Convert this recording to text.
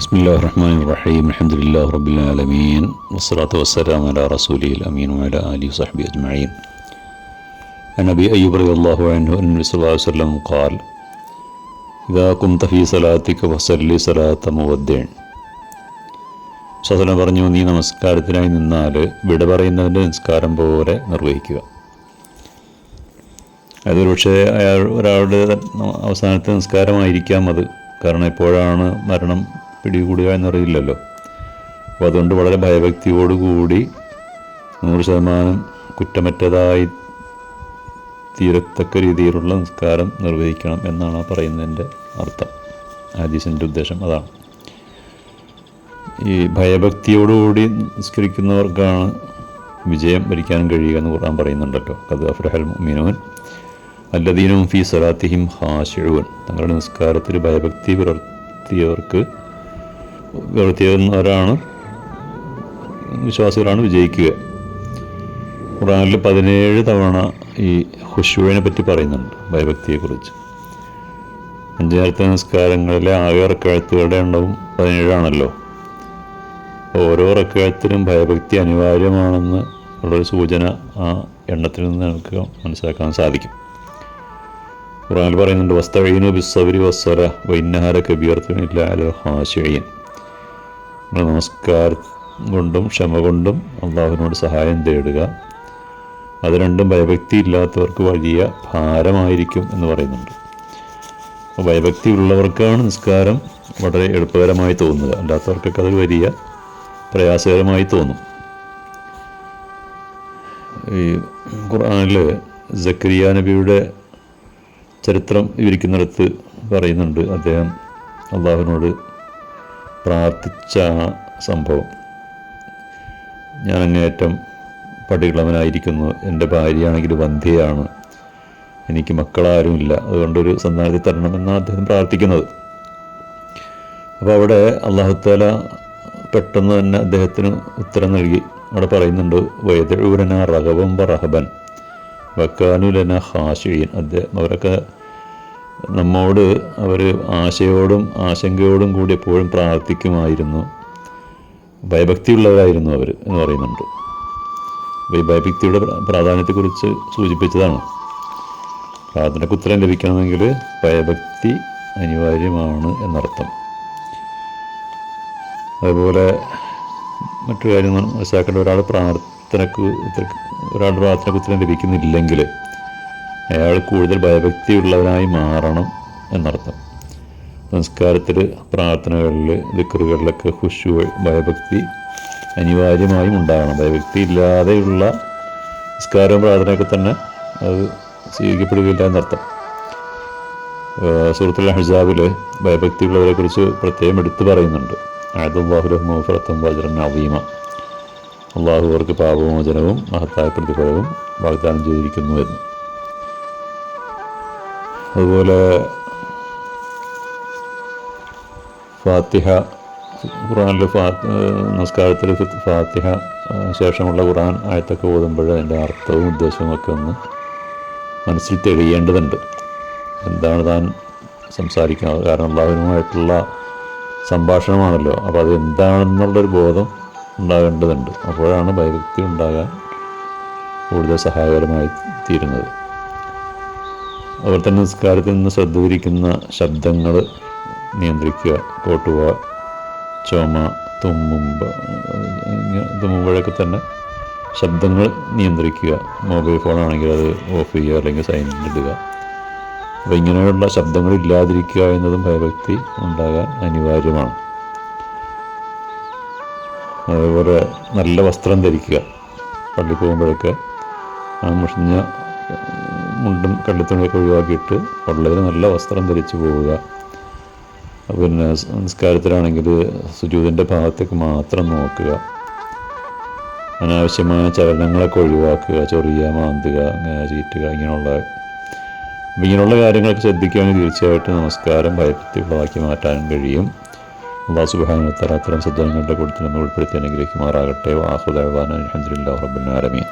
بسم الله الرحمن الرحيم الحمد لله رب العالمين والصلاة والسلام على رسوله الأمين وعلى آله وصحبه أجمعين عن أبي أيوب رضي الله عنه أن النبي صلى الله عليه وسلم قال إذا قمت في صلاتك فصلي صلاة مودع സ്വതനം പറഞ്ഞു നീ നമസ്കാരത്തിനായി നിന്നാൽ വിട പറയുന്നതിൻ്റെ നിസ്കാരം പോലെ നിർവഹിക്കുക അതൊരു പക്ഷേ അയാൾ ഒരാളുടെ അവസാനത്തെ നിസ്കാരമായിരിക്കാം അത് കാരണം എപ്പോഴാണ് മരണം പിടികൂടുക എന്നറിയില്ലല്ലോ. അപ്പോൾ അതുകൊണ്ട് വളരെ ഭയഭക്തിയോടുകൂടി നൂറ് ശതമാനം കുറ്റമറ്റതായി തീരത്തക്ക രീതിയിലുള്ള നിസ്കാരം നിർവഹിക്കണം എന്നാണ് ആ പറയുന്നതിന്റെ അർത്ഥം. ആദീശന്റെ ഉദ്ദേശം അതാണ്. ഈ ഭയഭക്തിയോടുകൂടി നിസ്കരിക്കുന്നവർക്കാണ് വിജയം ഭരിക്കാനും കഴിയുക എന്ന് ഖുർആൻ പറയുന്നുണ്ടല്ലോ കത് അഫ്രഹൽ മീനോൻ അല്ലദീനും ഫി സലാത്തിഹിം ഹാഷിഴുവൻ തങ്ങളുടെ നിസ്കാരത്തിൽ ഭയഭക്തി പുലർത്തിയവർക്ക് പുലർത്തിയവരാണ് വിശ്വാസികളാണ് വിജയിക്കുക. ഖുറാനിൽ പതിനേഴ് തവണ ഈ ഹുഷുവിനെ പറ്റി പറയുന്നുണ്ട് ഭയഭക്തിയെക്കുറിച്ച്. അഞ്ച് നേരത്തെ നിസ്കാരങ്ങളിലെ ആകെ ഇറക്കഴുത്തുകളുടെ എണ്ണവും പതിനേഴാണല്ലോ. ഓരോ ഇറക്കഴുത്തിനും ഭയഭക്തി അനിവാര്യമാണെന്ന് ഉള്ളൊരു സൂചന ആ എണ്ണത്തിൽ നിന്ന് നമുക്ക് മനസ്സിലാക്കാൻ സാധിക്കും. ഖുറാനിൽ പറയുന്നുണ്ട് വസ്തഴീനു ബിസ്സവരി വസ്വര വൈന്നഹാര കബീർത്തിനില്ല നമ്മൾ നമസ്കാരം കൊണ്ടും ക്ഷമ കൊണ്ടും അള്ളാഹുവിനോട് സഹായം തേടുക. അത് രണ്ടും ഭയഭക്തി ഇല്ലാത്തവർക്ക് വലിയ ഭാരമായിരിക്കും എന്ന് പറയുന്നുണ്ട്. അപ്പോൾ ഭയഭക്തി ഉള്ളവർക്കാണ് നിസ്കാരം വളരെ എളുപ്പകരമായി തോന്നുക അല്ലാത്തവർക്കൊക്കെ അത് വലിയ പ്രയാസകരമായി തോന്നും. ഈ ഖുർആനിൽ സക്കരിയ നബിയുടെ ചരിത്രം വിവരിക്കുന്നിടത്ത് പറയുന്നുണ്ട്. അദ്ദേഹം അള്ളാഹുവിനോട് പ്രാർത്ഥിച്ച സംഭവം. ഞാൻ അങ്ങേയറ്റം പടികളവനായിരിക്കുന്നു എന്റെ ഭാര്യയാണെങ്കിൽ വന്ധ്യയാണ്. എനിക്ക് മക്കളാരുമില്ല. അതുകൊണ്ടൊരു സന്താനത്തിൽ തരണമെന്നാണ് അദ്ദേഹം പ്രാർത്ഥിക്കുന്നത്. അപ്പോൾ അവിടെ അള്ളാഹുത്താല പെട്ടെന്ന് തന്നെ അദ്ദേഹത്തിന് ഉത്തരം നൽകി. അവിടെ പറയുന്നുണ്ട് വൈദഴൂരന റഹബം റഹബൻ വക്കാനുലന ഹാഷിയൻ അദ്ദേഹം അവരൊക്കെ നമ്മോട് അവർ ആശയോടും ആശങ്കയോടും കൂടി എപ്പോഴും പ്രാർത്ഥിക്കുമായിരുന്നു. ഭയഭക്തിയുള്ളവരായിരുന്നു അവർ എന്ന് പറയുന്നുണ്ട്. അപ്പോൾ ഈ ഭയഭക്തിയുടെ പ്രാധാന്യത്തെക്കുറിച്ച് സൂചിപ്പിച്ചതാണ്. പ്രാർത്ഥനയ്ക്ക് ഉത്തരം ലഭിക്കണമെങ്കിൽ ഭയഭക്തി അനിവാര്യമാണ് എന്നർത്ഥം. അതുപോലെ മറ്റു കാര്യം മനസ്സിലാക്കേണ്ട ഒരാൾ പ്രാർത്ഥനക്ക് ഒരാളുടെ പ്രാർത്ഥനയ്ക്ക് ഉത്തരം ലഭിക്കുന്നില്ലെങ്കിൽ അയാൾ കൂടുതൽ ഭയഭക്തിയുള്ളവനായി മാറണം എന്നർത്ഥം. സംസ്കാരത്തിൽ പ്രാർത്ഥനകളിൽ ദിക്കറുകളിലൊക്കെ ഹുഷു ഭയഭക്തി അനിവാര്യമായും ഉണ്ടാകണം. ഭയഭക്തി ഇല്ലാതെയുള്ള സംസ്കാരവും പ്രാർത്ഥനയൊക്കെ തന്നെ അത് സ്വീകരിക്കപ്പെടുകയില്ല എന്നർത്ഥം. സുഹൃത്തുൽ ഹജാബിൽ ഭയഭക്തിയുള്ളവരെ കുറിച്ച് പ്രത്യേകം എടുത്തു പറയുന്നുണ്ട്. ആദുല്ലാഹുലഹ്മഫറത്തും വജ്രൻ അവീമ അള്ളാഹു അവർക്ക് പാപമോചനവും മഹത്തായ പ്രതിഫലവും വാഗ്ദാനം ചെയ്തിരിക്കുന്നു എന്ന്. അതുപോലെ ഫാത്തിഹ ഖുറാനിൽ ഫാ നമസ്കാരത്തിൽ ഫാത്തിഹ ശേഷമുള്ള ഖുറാൻ ആയത്തൊക്കെ ഓതുമ്പോൾ അതിന്റെ അർത്ഥവും ഉദ്ദേശവും ഒക്കെ ഒന്ന് മനസ്സിൽ തെളിയേണ്ടതുണ്ട്. എന്താണ് താൻ സംസാരിക്കുന്നത് കാരണം അള്ളാഹുവിനുമായിട്ടുള്ള സംഭാഷണമാണല്ലോ. അപ്പോൾ അത് എന്താണെന്നുള്ളൊരു ബോധം ഉണ്ടാകേണ്ടതുണ്ട്. അപ്പോഴാണ് ഭയഭക്തി ഉണ്ടാകാൻ കൂടുതൽ സഹായകരമായി തീരുന്നത്. അതുപോലെ തന്നെ നിസ്കാരത്തിൽ നിന്ന് ശ്രദ്ധ തിരിക്കുന്ന ശബ്ദങ്ങൾ നിയന്ത്രിക്കുക. കോട്ടുക ചുമ തുമ്മുമ്പ തുമ്മുമ്പോഴൊക്കെ തന്നെ ശബ്ദങ്ങൾ നിയന്ത്രിക്കുക. മൊബൈൽ ഫോണാണെങ്കിൽ അത് ഓഫ് ചെയ്യുക അല്ലെങ്കിൽ സൈലന്റ് ഇടുക. അപ്പോൾ ഇങ്ങനെയുള്ള ശബ്ദങ്ങൾ ഇല്ലാതിരിക്കുക എന്നതും ഭയഭക്തി ഉണ്ടാകാൻ അനിവാര്യമാണ്. അതേപോലെ നല്ല വസ്ത്രം ധരിക്കുക. പള്ളി പോകുമ്പോഴൊക്കെ ആ മുഷിഞ്ഞ മുണ്ടും കള്ളിത്തുണിയൊക്കെ ഒഴിവാക്കിയിട്ട് ഉള്ളതിൽ നല്ല വസ്ത്രം ധരിച്ചു പോവുക. പിന്നെ സംസ്കാരത്തിലാണെങ്കിൽ സുജൂതിന്റെ ഭാഗത്തേക്ക് മാത്രം നോക്കുക. അനാവശ്യമായ ചലനങ്ങളൊക്കെ ഒഴിവാക്കുക ചൊറിയുക മാന്തുക ചീറ്റുക ഇങ്ങനെയുള്ള ഇങ്ങനെയുള്ള കാര്യങ്ങളൊക്കെ ശ്രദ്ധിക്കുകയാണെങ്കിൽ തീർച്ചയായിട്ടും നമസ്കാരം ഭയഭക്തിയുള്ളതാക്കി മാറ്റാനും കഴിയും. അള്ളാഹു സുബാനുത്തര അത്തരം സജ്ജനങ്ങളുടെ കൂട്ടത്തിൽ നമ്മൾ ഉൾപ്പെടുത്തി അനുഗ്രഹിക്കുമാറാകട്ടെ. വാഹുദേവാൻ അലഹദില്ലാ റബ്ബുൽ ആലമീൻ.